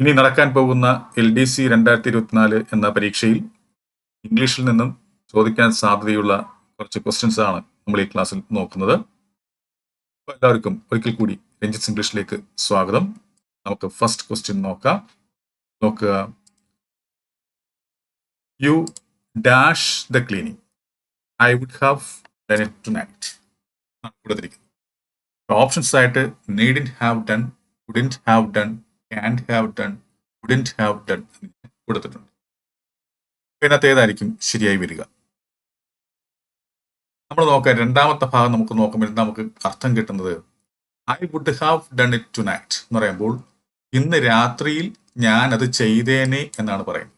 ഇനി നടക്കാൻ പോകുന്ന എൽ ഡി സി രണ്ടായിരത്തി ഇരുപത്തിനാല് എന്ന പരീക്ഷയിൽ ഇംഗ്ലീഷിൽ നിന്നും ചോദിക്കാൻ സാധ്യതയുള്ള കുറച്ച് ക്വസ്റ്റ്യൻസ് ആണ് നമ്മൾ ഈ ക്ലാസ്സിൽ നോക്കുന്നത്. എല്ലാവർക്കും ഒരിക്കൽ കൂടി രഞ്ജിത്ത് ഇംഗ്ലീഷിലേക്ക് സ്വാഗതം. നമുക്ക് ഫസ്റ്റ് ക്വസ്റ്റ്യൻ നോക്കാം. നോക്കുക. You dash the cleaning I would have done it tonight കൊടുത്തിരിക്കുന്നത് ഓപ്ഷൻസ് ആയിട്ട് needn't have done wouldn't have done can't have done wouldn't have done കൊടുത്തിട്ടുണ്ട്. ഇതിനകത്ത് ഏതായിരിക്കും ശരിയായി വരിക? നമ്മൾ നോക്കുക രണ്ടാമത്തെ ഭാഗം നമുക്ക് നോക്കുമ്പോൾ നമുക്ക് അർത്ഥം കിട്ടുന്നത് I would have done it tonight എന്ന് പറയുമ്പോൾ ഇന്ന് രാത്രിയിൽ ഞാൻ അത് ചെയ്തേനെ എന്നാണ് പറയുന്നത്.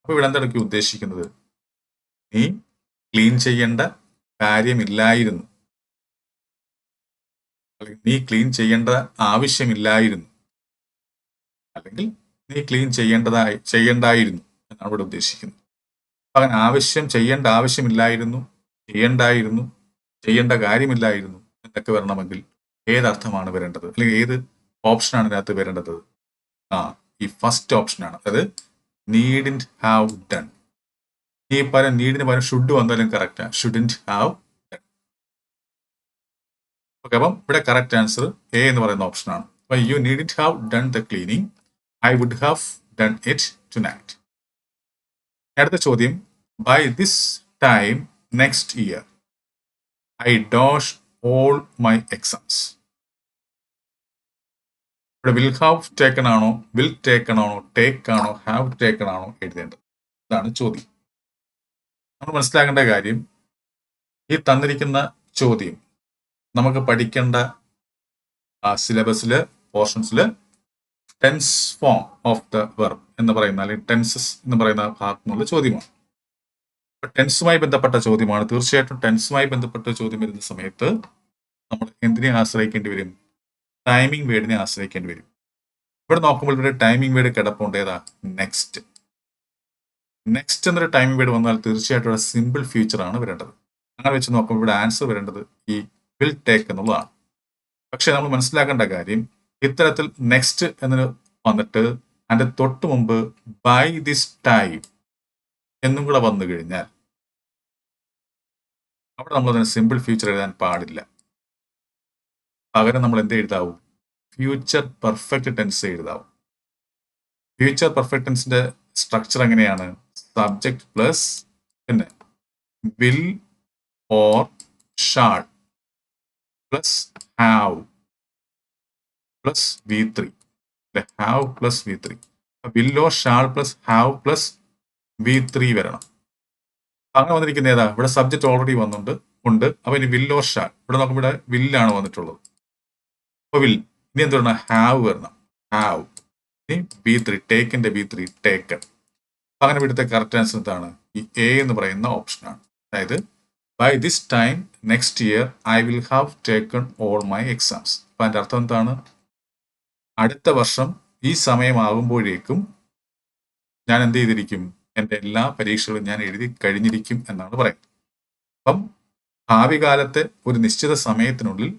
അപ്പൊ ഇവിടെ എന്താണ് ഉദ്ദേശിക്കുന്നത്? നീ ക്ലീൻ ചെയ്യേണ്ട കാര്യമില്ലായിരുന്നു. നീ ക്ലീൻ ചെയ്യേണ്ട ആവശ്യമില്ലായിരുന്നു. അല്ലെങ്കിൽ നീ ക്ലീൻ ചെയ്യേണ്ടതായി ചെയ്യേണ്ടായിരുന്നു എന്നാണ് ഇവിടെ ഉദ്ദേശിക്കുന്നത്. അവൻ ആവശ്യം ചെയ്യേണ്ട ആവശ്യമില്ലായിരുന്നു ചെയ്യേണ്ടായിരുന്നു ചെയ്യേണ്ട കാര്യമില്ലായിരുന്നു എന്നൊക്കെ വരണമെങ്കിൽ ഏതർത്ഥമാണ് വരേണ്ടത്? അല്ലെങ്കിൽ ഏത് ഓപ്ഷനാണ് ഇതിനകത്ത് വരേണ്ടത്? ആ ഈ ഫസ്റ്റ് ഓപ്ഷനാണ് അതായത് നീഡിൻ ഹാവ് ഡൺ ഈ പല നീഡിന് പകരം ഷുഡ് വന്നാലും കറക്റ്റാണ് ഷുഡിന്റ് ഹാവ് ഓക്കെ അപ്പം ഇവിടെ കറക്റ്റ് ആൻസർ എ എന്ന് പറയുന്ന ഓപ്ഷനാണ് അപ്പൊ you needn't have done the cleaning I would have done it tonight അടുത്ത ചോദ്യം. By this time next year I dash all my exams ഇവിടെ വിൽ ഹാവ് ടേക്കൺ ആണോ വിൽ ടേക്കൺ ആണോ ടേക്ക് ആണോ ഹാവ് ടേക്കൺ ആണോ എഴുതേണ്ടത്? ഇതാണ് ചോദ്യം. നമ്മൾ മനസ്സിലാക്കേണ്ട കാര്യം ഈ തന്നിരിക്കുന്ന ചോദ്യം നമുക്ക് പഠിക്കേണ്ട സിലബസിൽ പോർഷൻസിൽ tense form of the verb എന്ന് പറയുന്ന അല്ലെങ്കിൽ ടെൻസസ് എന്ന് പറയുന്ന ഭാഗത്തുനിന്നുള്ള ചോദ്യമാണ്. ടെൻസുമായി ബന്ധപ്പെട്ട ചോദ്യമാണ്. തീർച്ചയായിട്ടും ടെൻസുമായി ബന്ധപ്പെട്ട ചോദ്യം വരുന്ന സമയത്ത് നമ്മൾ എന്തിനെ ആശ്രയിക്കേണ്ടി വരും? ടൈമിംഗ് വേർഡിനെ ആശ്രയിക്കേണ്ടി വരും. ഇവിടെ നോക്കുമ്പോൾ ഇവിടെ ടൈമിംഗ് വേർഡ് കിടപ്പുണ്ട്. ഏതാ? നെക്സ്റ്റ് നെക്സ്റ്റ് എന്നൊരു ടൈമിംഗ് വേർഡ് വന്നാൽ തീർച്ചയായിട്ടും ഇവിടെ സിമ്പിൾ ഫ്യൂച്ചറാണ് വരേണ്ടത്. അങ്ങനെ വെച്ച് നോക്കുമ്പോൾ ഇവിടെ ആൻസർ വരേണ്ടത് ഈ വിൽ ടേക്ക് എന്നുള്ളതാണ്. പക്ഷെ നമ്മൾ മനസ്സിലാക്കേണ്ട കാര്യം ഇത്തരത്തിൽ നെക്സ്റ്റ് എന്നതിന് വന്നിട്ട് അതിന്റെ തൊട്ട് മുമ്പ് ബൈ ദിസ് ടൈം എന്നും കൂടെ വന്നു കഴിഞ്ഞാൽ അവിടെ നമ്മൾ അതിന് സിമ്പിൾ ഫ്യൂച്ചർ എഴുതാൻ പാടില്ല. പകരം നമ്മൾ എന്ത് എഴുതാവും? ഫ്യൂച്ചർ പെർഫെക്റ്റ് ടെൻസ് എഴുതാവും. ഫ്യൂച്ചർ പെർഫെക്റ്റ് ടെൻസിന്റെ സ്ട്രക്ചർ എങ്ങനെയാണ്? സബ്ജക്ട് പ്ലസ് പിന്നെ will or shall plus have plus V three have plus V three will or shall plus have plus V three വരണം. അങ്ങനെ വന്നിരിക്കുന്ന ഏതാ? ഇവിടെ സബ്ജക്ട് ഓൾറെഡി വന്നുണ്ട് ഉണ്ട്. അപ്പൊ ഇനി വില്ലോ ഷാൾ ഇവിടെ നോക്കുമ്പോൾ ഇവിടെ വില്ലാണ് വന്നിട്ടുള്ളത്. അപ്പൊ വിൽ ഇനി എന്ത് വരണം? ഹാവ് വരണം. ഹാവ് ഇനി ബി ത്രീ ടേക്കിന്റെ ബി ത്രീ ടേക്കൺ അങ്ങനെ ഇവിടുത്തെ കറക്റ്റ് ആൻസർ എന്താണ്? ഈ എ എന്ന് പറയുന്ന ഓപ്ഷനാണ് അതായത് by this time next year I will have taken all my exams അപ്പൊ അതിന്റെ അർത്ഥം എന്താണ്? അടുത്ത വർഷം ഈ സമയമാകുമ്പോഴേക്കും ഞാൻ എന്ത് ചെയ്തിരിക്കും? എന്റെ എല്ലാ പരീക്ഷകളും ഞാൻ എഴുതി കഴിഞ്ഞിരിക്കും എന്നാണ് പറയുന്നത്. അപ്പം ഭാവി കാലത്തെ ഒരു നിശ്ചിത സമയത്തിനുള്ളിൽ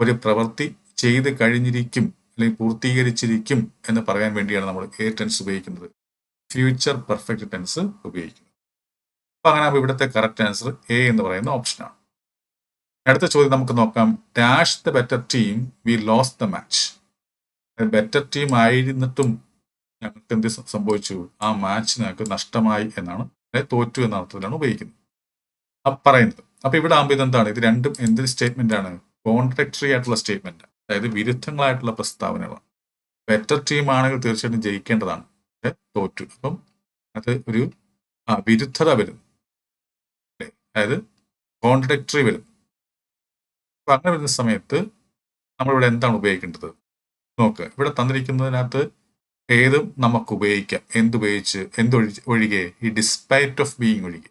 ഒരു പ്രവൃത്തി ചെയ്ത് കഴിഞ്ഞിരിക്കും അല്ലെങ്കിൽ പൂർത്തീകരിച്ചിരിക്കും എന്ന് പറയാൻ വേണ്ടിയാണ് നമ്മൾ എ ടെൻസ് ഉപയോഗിക്കുന്നത്. ഫ്യൂച്ചർ പെർഫെക്റ്റ് ടെൻസ് ഉപയോഗിക്കുന്നത്. അപ്പൊ അങ്ങനെ ഇവിടുത്തെ കറക്റ്റ് ആൻസർ എ എന്ന് പറയുന്ന ഓപ്ഷനാണ് അടുത്ത ചോദ്യം നമുക്ക് നോക്കാം. Dash the better team we lose the match better team ആയിരുന്നിട്ടും ഞങ്ങൾക്ക് എന്ത് സംഭവിച്ചു? ആ മാച്ച് ഞങ്ങൾക്ക് നഷ്ടമായി എന്നാണ് തോറ്റു എന്ന അർത്ഥത്തിലാണ് ഉപയോഗിക്കുന്നത്. പറയുന്നത്. അപ്പൊ ഇവിടെ ആകുമ്പോൾ ഇതെന്താണ്? ഇത് രണ്ടും എന്ത് സ്റ്റേറ്റ്മെന്റ് ആണ്? കോൺട്രക്ടറി ആയിട്ടുള്ള സ്റ്റേറ്റ്മെന്റ് അതായത് വിരുദ്ധങ്ങളായിട്ടുള്ള പ്രസ്താവനകളാണ്. ബെറ്റർ ടീം ആണെങ്കിൽ തീർച്ചയായിട്ടും ജയിക്കേണ്ടതാണ്. തോറ്റു. അപ്പം അത് ഒരു വിരുദ്ധത വരും അതായത് കോൺട്രഡക്ടറി വരും. അപ്പൊ അങ്ങനെ വരുന്ന സമയത്ത് നമ്മളിവിടെ എന്താണ് ഉപയോഗിക്കേണ്ടത്? നോക്ക് ഇവിടെ തന്നിരിക്കുന്നതിനകത്ത് ഏതും നമുക്ക് ഉപയോഗിക്കാം. എന്തുപയോഗിച്ച് എന്തൊഴി ഒഴികെ? ഈ ഡിസ്പൈറ്റ് ഓഫ് ബീയിങ് ഒഴികെ.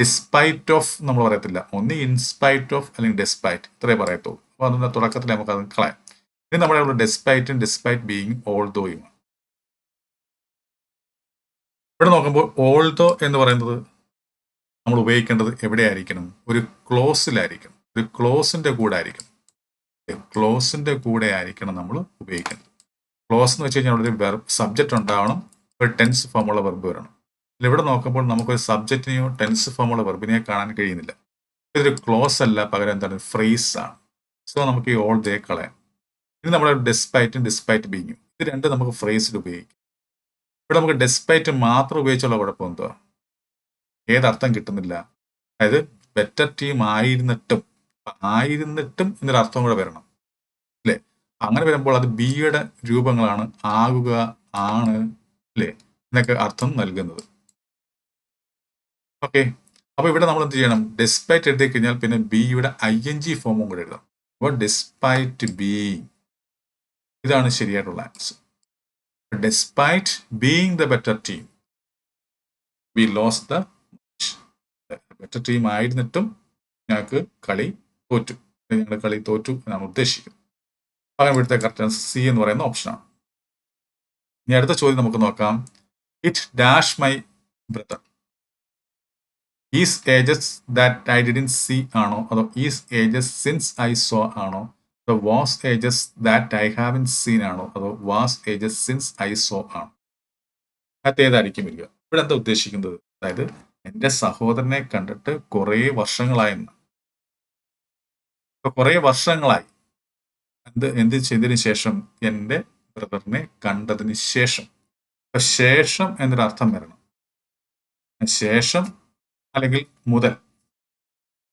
ഡിസ്പൈറ്റ് ഓഫ് നമ്മൾ പറയത്തില്ല. ഒന്ന് ഇൻസ്പൈറ്റ് ഓഫ് അല്ലെങ്കിൽ ഡെസ്പൈറ്റ് ഇത്രേ പറയത്തുള്ളൂ. അപ്പൊ അതിന്റെ തുടക്കത്തിൽ നമുക്ക് അത് കളയാം. ഇനി നമ്മുടെ ഡെസ്പൈറ്റും ഡിസ്പൈറ്റ് ബീയിങ് ഓൾ ദോയുമാണ് ഇവിടെ നോക്കുമ്പോൾ ഓൾ ദോ എന്ന് പറയുന്നത് നമ്മൾ ഉപയോഗിക്കേണ്ടത് എവിടെയായിരിക്കണം? ഒരു ക്ലോസിലായിരിക്കണം. ഒരു ക്ലോസിന്റെ കൂടെ ആയിരിക്കണം ക്ലോസിന്റെ കൂടെ ആയിരിക്കണം നമ്മൾ ഉപയോഗിക്കുന്നത് ക്ലോസ് എന്ന് വെച്ച് കഴിഞ്ഞാൽ അവിടെ ഒരു വെർബ് സബ്ജക്റ്റ് ഉണ്ടാവണം. ഒരു ടെൻസ് ഫോമുള്ള വെർബ് വരണം. ഇവിടെ നോക്കുമ്പോൾ നമുക്കൊരു സബ്ജക്റ്റിനെയോ ടെൻസ് ഫോമുള്ള വെർബിനെയോ കാണാൻ കഴിയുന്നില്ല. ഇതൊരു ക്ലോസ് അല്ല പകരം എന്താണ്? ഫ്രീസ് ആണ്. സോ നമുക്ക് ഈ ഓൾ ദേ കളയാം. ഇനി നമ്മുടെ ഡെസ്പൈറ്റും ഡിസ്പൈറ്റ് ബീങ്ങും ഇത് രണ്ട് നമുക്ക് ഫ്രേസിൽ ഉപയോഗിക്കാം. ഇവിടെ നമുക്ക് ഡെസ്പൈറ്റ് മാത്രം ഉപയോഗിച്ചുള്ള കുഴപ്പം എന്തുവാ? ഏതർത്ഥം കിട്ടുന്നില്ല. അതായത് ബെറ്റർ ടീം ആയിരുന്നിട്ടും ആയിരുന്നിട്ടും എന്നൊരു അർത്ഥം കൂടെ വരണം. അല്ലേ? അങ്ങനെ വരുമ്പോൾ അത് ബിയുടെ രൂപങ്ങളാണ് ആകുക ആണ് അല്ലേ? എന്നൊക്കെ അർത്ഥം നൽകുന്നത്. ഓക്കെ അപ്പൊ ഇവിടെ നമ്മൾ എന്ത് ചെയ്യണം? ഡെസ്പൈറ്റ് എഴുതി കഴിഞ്ഞാൽ പിന്നെ ബിയുടെ ഐ എൻ ജി ഫോമും കൂടെ എഴുതാം അപ്പോൾ ഡെസ്പൈറ്റ് ബീയിങ് ഇതാണ് ശരിയായിട്ടുള്ള answer despite being the better team we lose the better team ആയിരുന്നിട്ടും ഞങ്ങൾക്ക് കളി തോറ്റു. ഞങ്ങളുടെ കളി തോറ്റു എന്നാണ് ഉദ്ദേശിക്കുന്നത് അങ്ങനെ ഇവിടുത്തെ കറക്റ്റ് സി എന്ന് പറയുന്ന ഓപ്ഷനാണ് ഇനി അടുത്ത ചോദ്യം നമുക്ക് നോക്കാം. It dash my brother is ages that I didn't see ആണോ? അതോ is ages since I saw ആണോ? Was ages that I haven't seen ആണോ? അതോ was ages since I saw ആണോ? അത് ഏതായിരിക്കും വരിക ഇവിടെ എന്താ ഉദ്ദേശിക്കുന്നത്? അതായത് എന്റെ സഹോദരനെ കണ്ടിട്ട് കുറേ വർഷങ്ങളായെന്ന്. കുറേ വർഷങ്ങളായി. എന്ത് എന്ത് ചെയ്തതിന് ശേഷം എന്റെ ബ്രദറിനെ കണ്ടതിന് ശേഷം. ഇപ്പൊ ശേഷം എന്നൊരർത്ഥം വരണം. ശേഷം അല്ലെങ്കിൽ മുതൽ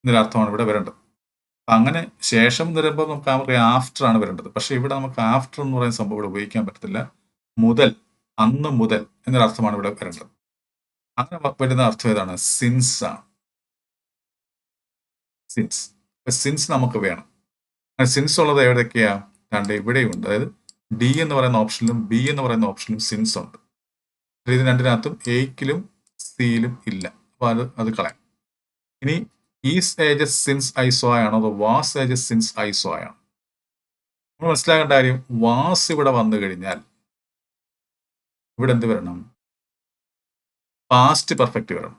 എന്നൊരർത്ഥമാണ് ഇവിടെ വരേണ്ടത്. അങ്ങനെ ശേഷം എന്ന് വരുമ്പോൾ നമുക്ക് പറയാം ആഫ്റ്റർ ആണ് വരേണ്ടത്. പക്ഷെ ഇവിടെ നമുക്ക് ആഫ്റ്റർ എന്ന് പറയുന്ന സംഭവം ഇവിടെ ഉപയോഗിക്കാൻ പറ്റത്തില്ല. മുതൽ അന്ന് മുതൽ എന്നൊരർത്ഥമാണ് ഇവിടെ വരേണ്ടത്. അങ്ങനെ വരുന്ന അർത്ഥം ഏതാണ്? സിൻസ് ആണ് സിൻസ് സിൻസ് നമുക്ക് വേണം. സിൻസ് ഉള്ളത് എവിടെയൊക്കെയാ? രണ്ട് ഇവിടെയുണ്ട്. അതായത് ഡി എന്ന് പറയുന്ന ഓപ്ഷനിലും ബി എന്ന് പറയുന്ന ഓപ്ഷനിലും സിൻസ് ഉണ്ട്. ഇത് രണ്ടിനകത്തും എയ്ക്കിലും സിയിലും ഇല്ല. അപ്പൊ അത് അത് കളയാം. ഇനി is ages since I saw ആണോ അതോ was ages since I saw ആണോ? നമ്മൾ മനസ്സിലാക്കേണ്ട കാര്യം വാസ് ഇവിടെ വന്നു കഴിഞ്ഞാൽ ഇവിടെ എന്ത് വരണം? പാസ്റ്റ് പെർഫെക്റ്റ് വരണം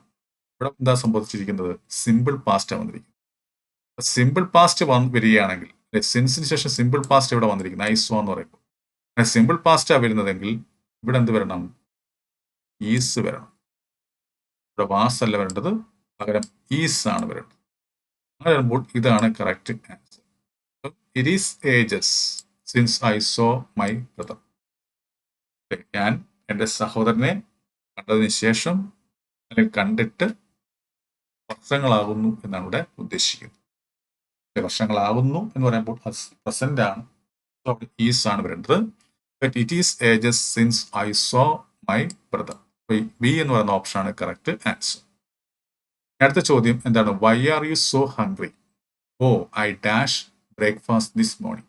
ഇവിടെ എന്താ സംഭവിച്ചിരിക്കുന്നത്? സിമ്പിൾ പാസ്റ്റ് വന്നിരിക്കുന്നത് സിമ്പിൾ പാസ്റ്റ് വന്ന് വരികയാണെങ്കിൽ സിൻസിന് ശേഷം സിമ്പിൾ പാസ്റ്റ് ഇവിടെ വന്നിരിക്കുന്നത് ഐസോ എന്ന് പറയുമ്പോൾ. സിമ്പിൾ പാസ്റ്റാ വരുന്നതെങ്കിൽ ഇവിടെ എന്ത് വരണം? ഈസ് വരണം. ഇവിടെ വാസ് അല്ല വരേണ്ടത് പകരം ഈസ് ആണ് വരേണ്ടത്. അങ്ങനെ വരുമ്പോൾ ഇതാണ് correct answer it is ages since I saw my brother ഞാൻ എന്റെ സഹോദരനെ കണ്ടതിന് ശേഷം അല്ലെങ്കിൽ കണ്ടിട്ട് വർഷങ്ങളാകുന്നു എന്നാണ് ഇവിടെ ഉദ്ദേശിക്കുന്നത്. വർഷങ്ങളാകുന്നു എന്ന് പറയുമ്പോൾ പ്രസന്റ് ആണ്. സോ ഈസ് ആണ് വരേണ്ടത്. It is ages since I saw my brother B എന്ന് പറയുന്ന ഓപ്ഷൻ ആണ് കറക്റ്റ് ആൻസർ അടുത്ത ചോദ്യം എന്താണ്? Why are you so hungry oh I dash breakfast this morning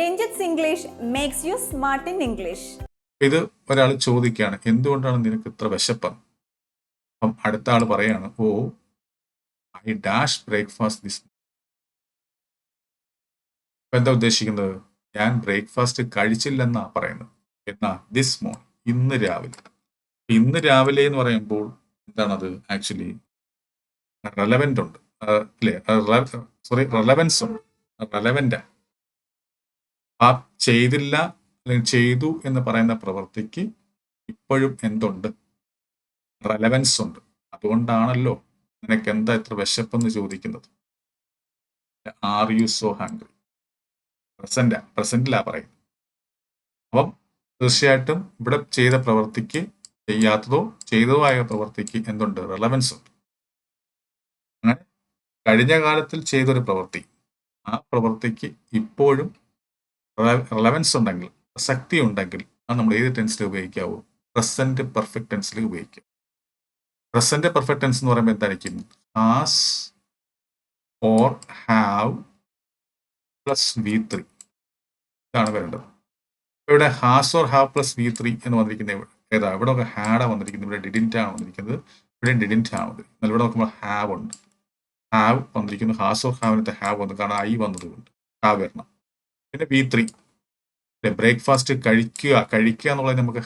Ranjith English makes you smart in English ഇത് ഒരാൾ ചോദിക്കുകയാണ് എന്തുകൊണ്ടാണ് നിനക്ക് ഇത്ര വിശപ്പ്? അപ്പം അടുത്ത ആൾ പറയാണ് oh I dash breakfast this എന്താ ഉദ്ദേശിക്കുന്നത്? ഞാൻ ബ്രേക്ക്ഫാസ്റ്റ് കഴിച്ചില്ലെന്നാ പറയുന്നത്. എന്നാ ദിസ് മോൺ ഇന്ന് രാവിലെ. ഇന്ന് രാവിലെ എന്ന് പറയുമ്പോൾ എന്താണത്? ആക്ച്വലി റെലവെന്റ് ഉണ്ട്. അല്ലേ സോറി റെലവൻസ് ഉണ്ട്. റെലവെന്റ് ആ ചെയ്തില്ല അല്ലെങ്കിൽ ചെയ്തു എന്ന് പറയുന്ന പ്രവൃത്തിക്ക് ഇപ്പോഴും എന്തുണ്ട്? റെലവൻസ് ഉണ്ട്. അതുകൊണ്ടാണല്ലോ നിനക്ക് എന്താ ഇത്ര വിശപ്പെന്ന് ചോദിക്കുന്നത്? Are you so hungry present പ്രസന്റിലാ പറയുന്നത്. അപ്പം തീർച്ചയായിട്ടും ഇവിടെ ചെയ്ത പ്രവൃത്തിക്ക് ചെയ്യാത്തതോ ചെയ്തതോ ആയ പ്രവൃത്തിക്ക് എന്തുണ്ട്? റെലവൻസ് ഉണ്ട്. അങ്ങനെ കഴിഞ്ഞ കാലത്തിൽ ചെയ്തൊരു പ്രവൃത്തി ആ പ്രവൃത്തിക്ക് ഇപ്പോഴും റെലവൻസ് ഉണ്ടെങ്കിൽ പ്രസക്തി ഉണ്ടെങ്കിൽ അത് നമ്മൾ ഏത് ടെൻസിൽ ഉപയോഗിക്കാവൂ? പ്രസന്റ് പെർഫെക്റ്റ് ടെൻസിൽ ഉപയോഗിക്കാം. പ്രസന്റ് പെർഫെക്റ്റ് ടെൻസ് എന്ന് പറയുമ്പോൾ എന്തായിരിക്കും? Has or have plus V three ഇതാണ് വരേണ്ടത്. ഇവിടെ has or have plus V three എന്ന് വന്നിരിക്കുന്നത് ഏതാ ഇവിടെ ഒക്കെ ഹാഡാ വന്നിരിക്കുന്നത്. ഇവിടെ ഡിഡിന്റ് ആണ് വന്നിരിക്കുന്നത്. ഇവിടെ ഡിഡിന്റ് ആണ് വന്നിരിക്കുന്നത്. ഇവിടെ നോക്കുമ്പോൾ ഹാവ് ഉണ്ട്. ഹാവ് വന്നിരിക്കുന്നു. ഹാസ് ഓർ ഹാവിനത്തെ ഹാവ് വന്നു. കാരണം ഐ വന്നതുകൊണ്ട്. ഹാവ് വരണം. പിന്നെ ബി ത്രീ ബ്രേക്ക്ഫാസ്റ്റ് കഴിക്കുക കഴിക്കുക എന്നുള്ളത് നമുക്ക്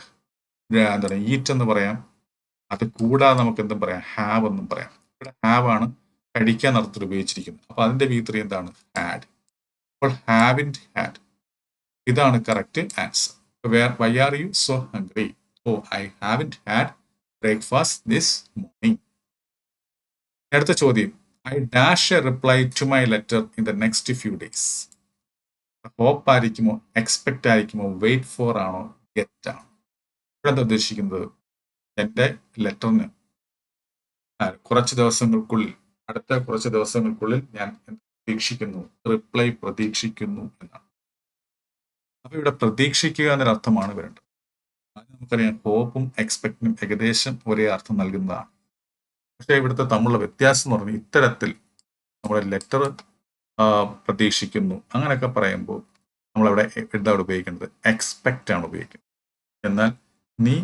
എന്താ പറയുക ഈറ്റ് എന്ന് പറയാം. അത് കൂടാതെ നമുക്ക് എന്തും പറയാം ഹാവ് എന്നും പറയാം. ഇവിടെ ഹാവ് ആണ് കഴിക്കാൻ നടത്തി ഉപയോഗിച്ചിരിക്കുന്നത്. അപ്പൊ അതിന്റെ ബി ത്രീ എന്താണ്? ഹാഡ് അപ്പോൾ ഹാവിൻ ഹാഡ് ഇതാണ് correct answer where why are you so hungry oh I having had breakfast this morning അടുത്ത ചോദ്യം. I dash a reply to my letter in the next few days hope ആയിരിക്കുമോ expect ആയിരിക്കുമോ wait for ആണോ get ആണോ? ഇവിടെ എന്താ ഉദ്ദേശിക്കുന്നത്? എന്റെ ലെറ്ററിന് കുറച്ച് ദിവസങ്ങൾക്കുള്ളിൽ അടുത്ത കുറച്ച് ദിവസങ്ങൾക്കുള്ളിൽ ഞാൻ പ്രതീക്ഷിക്കുന്നു? റിപ്ലൈ പ്രതീക്ഷിക്കുന്നു എന്നാണ്. അപ്പൊ ഇവിടെ പ്രതീക്ഷിക്കുക എന്നൊരർത്ഥമാണ് വരേണ്ടത്. അത് നമുക്കറിയാം ഹോപ്പും എക്സ്പെക്ടും ഏകദേശം ഒരേ അർത്ഥം നൽകുന്നതാണ്. പക്ഷേ ഇവിടുത്തെ തമ്മിലുള്ള വ്യത്യാസം എന്ന് പറഞ്ഞാൽ ഇത്തരത്തിൽ നമ്മുടെ ലെറ്റർ പ്രതീക്ഷിക്കുന്നു. അങ്ങനെയൊക്കെ പറയുമ്പോൾ നമ്മളവിടെ എന്താണ് ഉപയോഗിക്കേണ്ടത്? എക്സ്പെക്റ്റ് ആണ് ഉപയോഗിക്കുന്നത്. എന്നാൽ നീ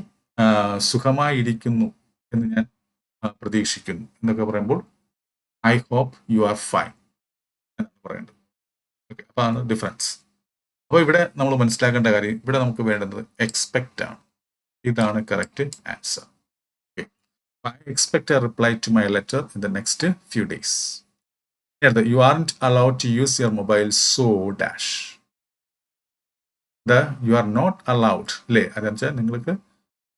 സുഖമായിരിക്കുന്നു എന്ന് ഞാൻ പ്രതീക്ഷിക്കുന്നു എന്നൊക്കെ പറയുമ്പോൾ I hope you are fine എന്നാണ് പറയേണ്ടത്. ഓക്കെ അപ്പോൾ അതാണ് ഡിഫറൻസ് അപ്പോൾ ഇവിടെ നമ്മൾ മനസ്സിലാക്കേണ്ട കാര്യം ഇവിടെ നമുക്ക് വേണ്ടുന്നത് എക്സ്പെക്റ്റ് ആണ്. ഇതാണ് correct answer okay I expect a reply to my letter in the next few days അടുത്ത you aren't allowed to use your mobile so dash. The you are not allowed അല്ലേ അതെന്ന് വെച്ചാൽ നിങ്ങൾക്ക്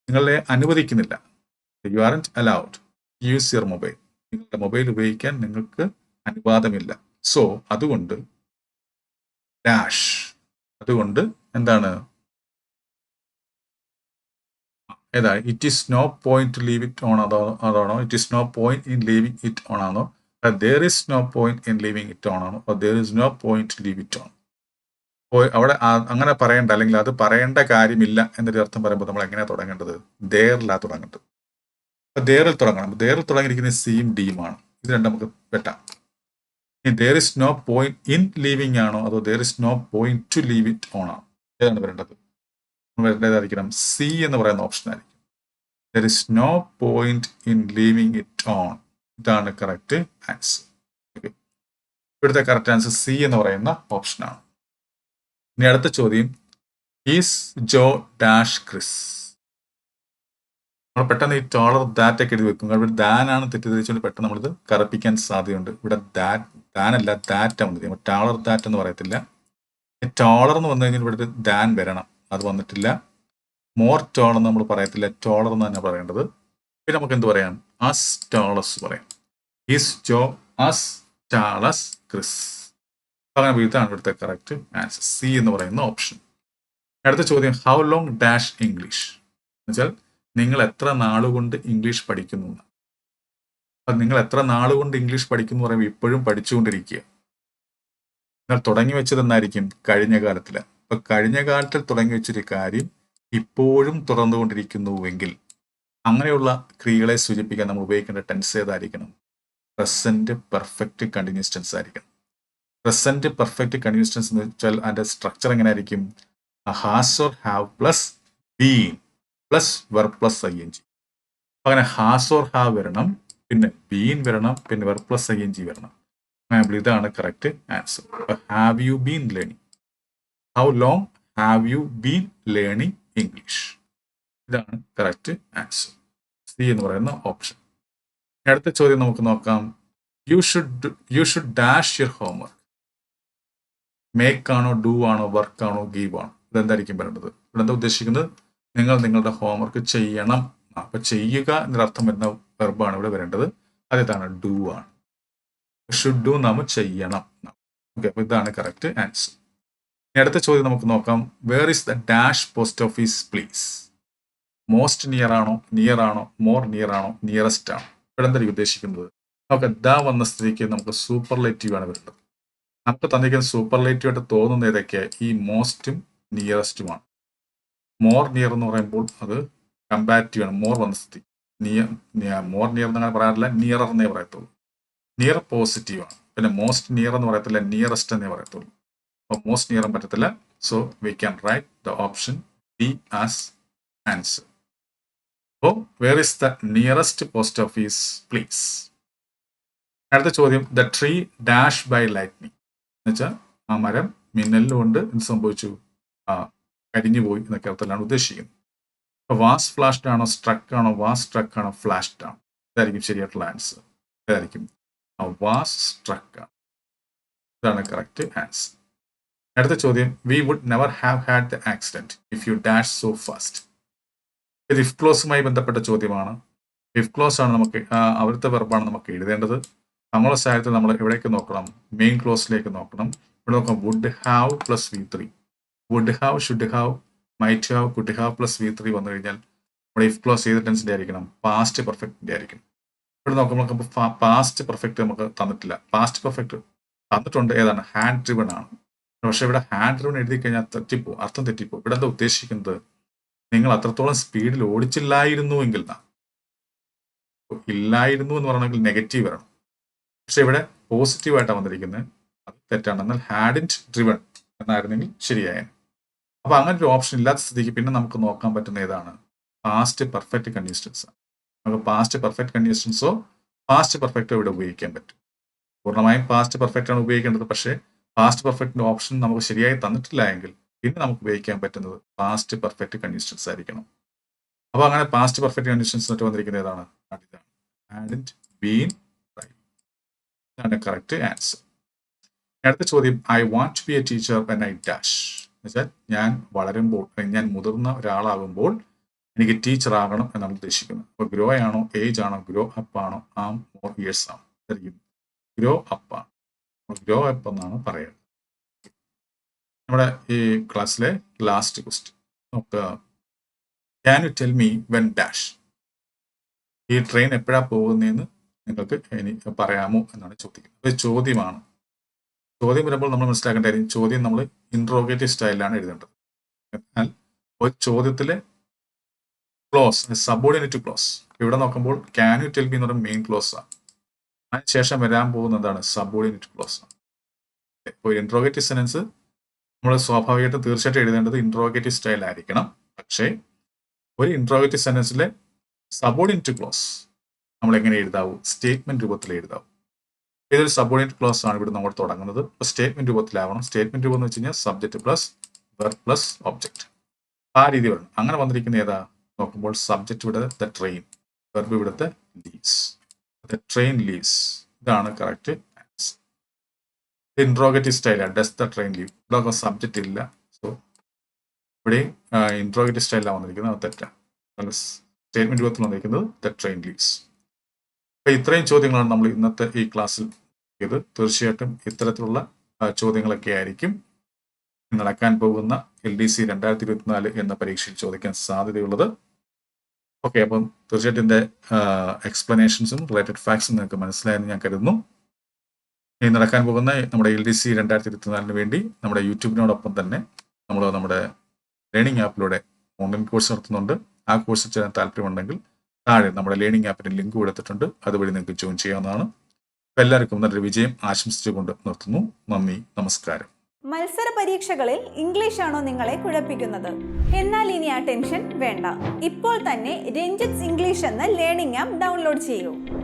നിങ്ങളെ അനുവദിക്കുന്നില്ല. You aren't allowed use your mobile നിങ്ങളുടെ mobile ഉപയോഗിക്കാൻ നിങ്ങൾക്ക് അനുവാദമില്ല. സോ അതുകൊണ്ട് ഡാഷ് അതുകൊണ്ട് എന്താണ്? ഏതാ it is no point leave it on അതോ അതാണോ? It is no point in leaving it on ആണോ? There is no point in living it on ആണോ. There is no point leave it on അവിടെ ആ- അങ്ങനെ പറയേണ്ട. അല്ലെങ്കിൽ അത് പറയേണ്ട കാര്യമില്ല എന്നൊരു അർത്ഥം പറയുമ്പോൾ നമ്മൾ എങ്ങനെയാണ് തുടങ്ങേണ്ടത്? ദേറിലാ തുടങ്ങേണ്ടത്. അപ്പൊ ദേറിൽ തുടങ്ങണം. ദേറിൽ തുടങ്ങിയിരിക്കുന്നത് സിയും ഡിയും ആണ്. ഇത് രണ്ടും നമുക്ക് വെട്ടാം. ഇനി there is no point in leaving ആണോ? അതോ there is no point to leave it on ആണോ? ഏതാണ് വരേണ്ടത്. വരേണ്ടതായിരിക്കണം സി എന്ന് പറയുന്ന ഓപ്ഷൻ ആയിരിക്കും. There is no point in leaving it on ഇതാണ് കറക്റ്റ് ആൻസർ ഇവിടുത്തെ കറക്റ്റ് ആൻസർ സി എന്ന് പറയുന്ന ഓപ്ഷനാണ് ഇനി അടുത്ത ചോദ്യം. ഈസ് ജോ ഡാഷ് ക്രിസ് നമ്മൾ പെട്ടെന്ന് ഈ ടോളർ ദാറ്റ് ഒക്കെ എഴുതി വെക്കും. ഇവിടെ ദാൻ ആണ് തെറ്റിദ്ധരിച്ചുകൊണ്ട് പെട്ടെന്ന് നമ്മളിത് കറപ്പിക്കാൻ സാധ്യതയുണ്ട്. ഇവിടെ ദാറ്റ് അല്ല ദാറ്റ് വന്നത്. നമ്മൾ ടോളർ ദാറ്റ് എന്ന് പറയത്തില്ല. ടോളർ എന്ന് വന്നു കഴിഞ്ഞാൽ ഇവിടുത്തെ ദാൻ വരണം. അത് വന്നിട്ടില്ല. മോർ ടോളർ നമ്മൾ പറയത്തില്ല. ടോളർ എന്ന് തന്നെ പറയേണ്ടത്. പിന്നെ നമുക്ക് എന്ത് പറയാം? അസ് ടോളസ് പറയാം. Is Joe as tall as Chris. അങ്ങനെ ഇതാണ് ഇവിടുത്തെ കറക്റ്റ് ആൻസർ സി എന്ന് പറയുന്ന ഓപ്ഷൻ അടുത്ത ചോദ്യം ഹൗ ലോങ് ഡാഷ് ഇംഗ്ലീഷ് എന്നുവെച്ചാൽ നിങ്ങൾ എത്ര നാളുകൊണ്ട് ഇംഗ്ലീഷ് പഠിക്കുന്നു അപ്പം നിങ്ങൾ എത്ര നാളുകൊണ്ട് ഇംഗ്ലീഷ് പഠിക്കുന്നു പറയുമ്പോൾ ഇപ്പോഴും പഠിച്ചുകൊണ്ടിരിക്കുക. നിങ്ങൾ തുടങ്ങി വെച്ചത് എന്നായിരിക്കും കഴിഞ്ഞ കാലത്തിൽ. അപ്പൊ കഴിഞ്ഞ കാലത്തിൽ തുടങ്ങി വെച്ചൊരു കാര്യം ഇപ്പോഴും തുടർന്നുകൊണ്ടിരിക്കുന്നുവെങ്കിൽ അങ്ങനെയുള്ള ക്രിയകളെ സൂചിപ്പിക്കാൻ നമ്മൾ ഉപയോഗിക്കേണ്ട ടെൻസ് ഏതായിരിക്കണം? പ്രസന്റ് പെർഫെക്റ്റ് കണ്ടിന്യൂസ് ടെൻസ് ആയിരിക്കണം. പ്രസന്റ് പെർഫെക്റ്റ് കണ്ടിന്യൂസ് ടെൻസ് എന്ന് വെച്ചാൽ അതിന്റെ സ്ട്രക്ചർ എങ്ങനെ ആയിരിക്കും has or have plus been plus verb plus I N G അങ്ങനെ ഹാസ് ഓർ ഹാവ് വരണം പിന്നെ ബീൻ വരണം പിന്നെ verb plus I N G വരണം. അങ്ങനെ ഇതാണ് correct answer have you been learning how long have you been learning English ഇതാണ് correct answer C എന്ന് പറയുന്ന ഓപ്ഷൻ അടുത്ത ചോദ്യം നമുക്ക് നോക്കാം. You should you should dash your homework make ആണോ ഡൂ ആണോ വർക്ക് ആണോ ഗീവ് ആണോ? ഇതെന്തായിരിക്കും പറയേണ്ടത്? ഇവിടെ എന്താ ഉദ്ദേശിക്കുന്നത്? നിങ്ങൾ നിങ്ങളുടെ ഹോംവർക്ക് ചെയ്യണം. അപ്പൊ ചെയ്യുക എന്നൊരർത്ഥം വരുന്ന വെർബാണ് ഇവിടെ വരേണ്ടത്. അതേതാണ് ഡൂ ആണ്. ഷുഡ് ഡു നാം ചെയ്യണം. ഓക്കെ അപ്പൊ ഇതാണ് കറക്റ്റ് ആൻസർ അടുത്ത ചോദ്യം നമുക്ക് നോക്കാം. Where is the dash post office please most near ആണോ നിയർ ആണോ മോർ നിയർ ആണോ നിയറസ്റ്റ് ആണോ? ഇവിടെ ഉദ്ദേശിക്കുന്നത്? നമുക്ക് ദ വന്ന സ്ഥിതിക്ക് നമുക്ക് സൂപ്പർലേറ്റീവ് ആണ് വരുന്നത്. നമുക്ക് തന്നിരിക്കുന്ന സൂപ്പർലേറ്റീവ് ആയിട്ട് തോന്നുന്ന ഏതൊക്കെ? ഈ മോസ്റ്റും നിയറസ്റ്റുമാണ് മോർ നിയർ എന്ന് പറയുമ്പോൾ അത് കമ്പാരിറ്റീവ് ആണ്. മോർ വന്ന സ്ഥിതി. നിയർ മോർ നിയർ എന്ന് അങ്ങനെ പറയാറില്ല. നിയറർ എന്നേ പറയത്തുള്ളൂ. നിയർ പോസിറ്റീവ് ആണ്. പിന്നെ മോസ്റ്റ് നിയർ എന്ന് പറയത്തില്ല. നിയറസ്റ്റ് എന്നേ പറയത്തുള്ളൂ. അപ്പോൾ മോസ്റ്റ് നിയറും പറ്റത്തില്ല. So we can write the option B as answer where is the nearest post office please അടുത്ത ചോദ്യം the tree dash by lightning എന്നുവെച്ചാൽ ആ മരം മിന്നലിലുകൊണ്ട് എന്ത് സംഭവിച്ചു? ആ കരിഞ്ഞു പോയി എന്നൊക്കെ അർത്ഥത്തിലാണ് ഉദ്ദേശിക്കുന്നത്. വാസ് ഫ്ലാഷ്ഡ് ആണോ സ്ട്രക്ക് ആണോ വാസ് സ്ട്രക്ക് ആണോ ഫ്ലാഷ്ഡ് ആണോ? ഇതായിരിക്കും ശരിയായിട്ടുള്ള ആൻസർ ഇതായിരിക്കും വാസ് സ്ട്രക്ക് ആണ്. ഇതാണ് കറക്റ്റ് ആൻസർ അടുത്ത ചോദ്യം we would never have had the accident if you dash so fast ഇത് ഇഫ് ക്ലോസുമായി ബന്ധപ്പെട്ട ചോദ്യമാണ്. ഇഫ് ക്ലോസ് ആണ് നമുക്ക് അവിടുത്തെ വെർബാണ് നമുക്ക് എഴുതേണ്ടത്. നമ്മളെ സാഹചര്യത്തിൽ നമ്മൾ എവിടേക്ക് നോക്കണം? മെയിൻ ക്ലോസിലേക്ക് നോക്കണം. ഇവിടെ നോക്കാം would have plus V three would have should have might have could have plus V three വന്നു കഴിഞ്ഞാൽ നമ്മുടെ ഇഫ് ക്ലോസ് ഏത് ടെൻസിന്റെ ആയിരിക്കണം? പാസ്റ്റ് പെർഫെക്റ്റിന്റെ ആയിരിക്കണം. ഇവിടെ നോക്കുമ്പോൾ നമുക്ക് പാസ്റ്റ് പെർഫെക്റ്റ് നമുക്ക് തന്നിട്ടില്ല. പാസ്റ്റ് പെർഫെക്റ്റ് തന്നിട്ടുണ്ട് ഏതാണ്? ഹാൻഡ് ഡ്രിവൺ ആണ്. പക്ഷേ ഇവിടെ ഹാൻഡ് ഡ്രിവൺ എഴുതി കഴിഞ്ഞാൽ തെറ്റിപ്പോ അർത്ഥം തെറ്റിപ്പോ ഇവിടെ എന്താ ഉദ്ദേശിക്കുന്നത്? നിങ്ങൾ അത്രത്തോളം സ്പീഡിൽ ഓടിച്ചില്ലായിരുന്നു എങ്കിൽ ഇല്ലായിരുന്നു എന്ന് പറയണമെങ്കിൽ നെഗറ്റീവ് വരണം. പക്ഷെ ഇവിടെ പോസിറ്റീവ് ആയിട്ടാണ് വന്നിരിക്കുന്നത്. അത് തെറ്റാണ്. എന്നാൽ ഹാഡിന്റ് ഡ്രിവൺ എന്നായിരുന്നെങ്കിൽ ശരിയായ അപ്പൊ അങ്ങനെ ഒരു ഓപ്ഷൻ ഇല്ലാത്ത സ്ഥിതിക്ക് പിന്നെ നമുക്ക് നോക്കാൻ പറ്റുന്ന ഏതാണ്? പാസ്റ്റ് പെർഫെക്റ്റ് കണ്ടീഷൻസ് നമുക്ക് പാസ്റ്റ് പെർഫെക്റ്റ് കണ്ടീഷൻസോ പാസ്റ്റ് പെർഫെക്റ്റോ ഇവിടെ ഉപയോഗിക്കാൻ പറ്റും. പൂർണമായും പാസ്റ്റ് പെർഫെക്റ്റ് ആണ് ഉപയോഗിക്കേണ്ടത്. പക്ഷേ പാസ്റ്റ് പെർഫെക്റ്റിന്റെ ഓപ്ഷൻ നമുക്ക് ശരിയായി തന്നിട്ടില്ല എങ്കിൽ പിന്നെ നമുക്ക് ഉപയോഗിക്കാൻ പറ്റുന്നത് പാസ്റ്റ് പെർഫെക്റ്റ് കണ്ടീഷൻസ് ആയിരിക്കണം. അപ്പോൾ അങ്ങനെ പാസ്റ്റ് പെർഫെക്റ്റ് കണ്ടീഷൻസ് എന്നിട്ട് വന്നിരിക്കുന്നത് ഏതാണ്? ഇതാണ് ആൻഡ് ബീൻ ഇതാണ് കറക്റ്റ് ആൻസർ അടുത്ത ചോദ്യം I want to be a teacher when I dash എന്നുവെച്ചാൽ ഞാൻ വളരുമ്പോൾ ഞാൻ മുതിർന്ന ഒരാളാകുമ്പോൾ എനിക്ക് ടീച്ചർ ആകണം എന്നാണ് ഉദ്ദേശിക്കുന്നത് അപ്പോൾ ഗ്രോ ആണോ? ഏജ് ആണോ? ഗ്രോ അപ്പ് ആണോ? ആം മോർ ഇയേഴ്സ് ആണോ. ഗ്രോ അപ്പ് ആണ്. ഗ്രോ അപ്പ് എന്നാണ് പറയുന്നത് നമ്മുടെ ഈ ക്ലാസ്സിലെ ലാസ്റ്റ് ക്വസ്റ്റ്യൻ നമുക്ക് can you tell me when dash ഈ ട്രെയിൻ എപ്പോഴാണ് പോകുന്നതെന്ന് നിങ്ങൾക്ക് ഇനി പറയാമോ എന്നാണ് ചോദിക്കുന്നത്. ഒരു ചോദ്യമാണ്. ചോദ്യം വരുമ്പോൾ നമ്മൾ മനസ്സിലാക്കേണ്ട കാര്യം ചോദ്യം നമ്മൾ ഇൻട്രോഗേറ്റീവ് സ്റ്റൈലിലാണ് എഴുതേണ്ടത്. എന്നാൽ ഒരു ചോദ്യത്തിലെ ക്ലോസ് സബോർഡിനേറ്റ് ക്ലോസ് ഇവിടെ നോക്കുമ്പോൾ ക്യാൻ യു ടെൽ മീ എന്ന് പറയുന്ന മെയിൻ ക്ലോസ് ആണ്. അതിനുശേഷം വരാൻ പോകുന്നതാണ് സബോർഡിനേറ്റ് ക്ലോസ് ആണ്. ഒരു ഇൻട്രോഗേറ്റീവ് സെൻസ് നമ്മൾ സ്വാഭാവികമായിട്ടും തീർച്ചയായിട്ടും എഴുതേണ്ടത് ഇൻട്രോഗേറ്റീവ് സ്റ്റൈൽ ആയിരിക്കണം. പക്ഷേ ഒരു ഇൻട്രോഗേറ്റീവ് സെന്റൻസിലെ സബോർഡിനേറ്റ് ക്ലോസ് നമ്മൾ എങ്ങനെ എഴുതാവൂ? സ്റ്റേറ്റ്മെന്റ് രൂപത്തിൽ എഴുതാവും. ഏതൊരു സബോർഡിനേറ്റ് ക്ലോസ് ആണ് ഇവിടെ നമ്മൾ തുടങ്ങുന്നത്. അപ്പോൾ സ്റ്റേറ്റ്മെന്റ് രൂപത്തിലാവണം. സ്റ്റേറ്റ്മെന്റ് രൂപം എന്ന് വെച്ച് കഴിഞ്ഞാൽ subject plus verb plus object ആ രീതി വരണം. അങ്ങനെ വന്നിരിക്കുന്ന ഏതാ? നോക്കുമ്പോൾ സബ്ജക്റ്റ് ഇവിടെ ദ ട്രെയിൻ വെർബ് ഇവിടുത്തെ ലീവ്സ് ദ ട്രെയിൻ ലീവ്സ് ഇതാണ് കറക്റ്റ് ഇൻട്രോഗേറ്റീവ് സ്റ്റൈലാണ് ഡസ് ദ ട്രെയിൻ ലീവ് ഇവിടെ സബ്ജക്റ്റ് ഇല്ല. സോ ഇവിടെ ഇൻട്രോഗേറ്റീവ് സ്റ്റൈലാണ് വന്നിരിക്കുന്നത്. തെറ്റാണ് സ്റ്റേറ്റ്മെന്റ് രൂപത്തിൽ വന്നിരിക്കുന്നത് ദ ട്രെയിൻ ലീവ്സ് അപ്പൊ ഇത്രയും ചോദ്യങ്ങളാണ് നമ്മൾ ഇന്നത്തെ ഈ ക്ലാസ്സിൽ ഇത് തീർച്ചയായിട്ടും ഇത്തരത്തിലുള്ള ചോദ്യങ്ങളൊക്കെ ആയിരിക്കും നടക്കാൻ പോകുന്ന എൽ ഡി സി രണ്ടായിരത്തി ഇരുപത്തിനാല് എന്ന പരീക്ഷയിൽ ചോദിക്കാൻ സാധ്യതയുള്ളത്. ഓക്കെ അപ്പം തീർച്ചയായിട്ടും എന്റെ എക്സ്പ്ലനേഷൻസും റിലേറ്റഡ് ഫാക്ട്സും നിങ്ങൾക്ക് മനസ്സിലായെന്ന് ഞാൻ കരുതുന്നു. നടക്കാൻ പോകുന്ന നമ്മുടെ എൽ ഡി സി രണ്ടായിരത്തി ഇരുപത്തിനാലിന് വേണ്ടി നമ്മുടെ യൂട്യൂബിനോടൊപ്പം തന്നെ നമ്മൾ നമ്മുടെ ലേണിംഗ് ആപ്പിലൂടെ ഓൺലൈൻ കോഴ്സ് നടത്തുന്നുണ്ട്. ആ കോഴ്സിൽ ചേരാൻ താല്പര്യമുണ്ടെങ്കിൽ താഴെ നമ്മുടെ ലേണിംഗ് ആപ്പിന്റെ ലിങ്ക് കൊടുത്തിട്ടുണ്ട്. അതുവഴി നിങ്ങൾക്ക് ജോയിൻ ചെയ്യാവുന്നതാണ്. എല്ലാവർക്കും നല്ലൊരു വിജയം ആശംസിച്ചുകൊണ്ട് നിർത്തുന്നു. നന്ദി നമസ്കാരം. മത്സര പരീക്ഷകളിൽ ഇംഗ്ലീഷ് ആണോ നിങ്ങളെ കുഴപ്പിക്കുന്നത്? എന്നാൽ ഇനി ആ ടെൻഷൻ വേണ്ട. ഇപ്പോൾ തന്നെ രഞ്ജിത്സ് ഇംഗ്ലീഷ് എന്ന ലേണിംഗ് ആപ്പ് ഡൗൺലോഡ് ചെയ്യൂ.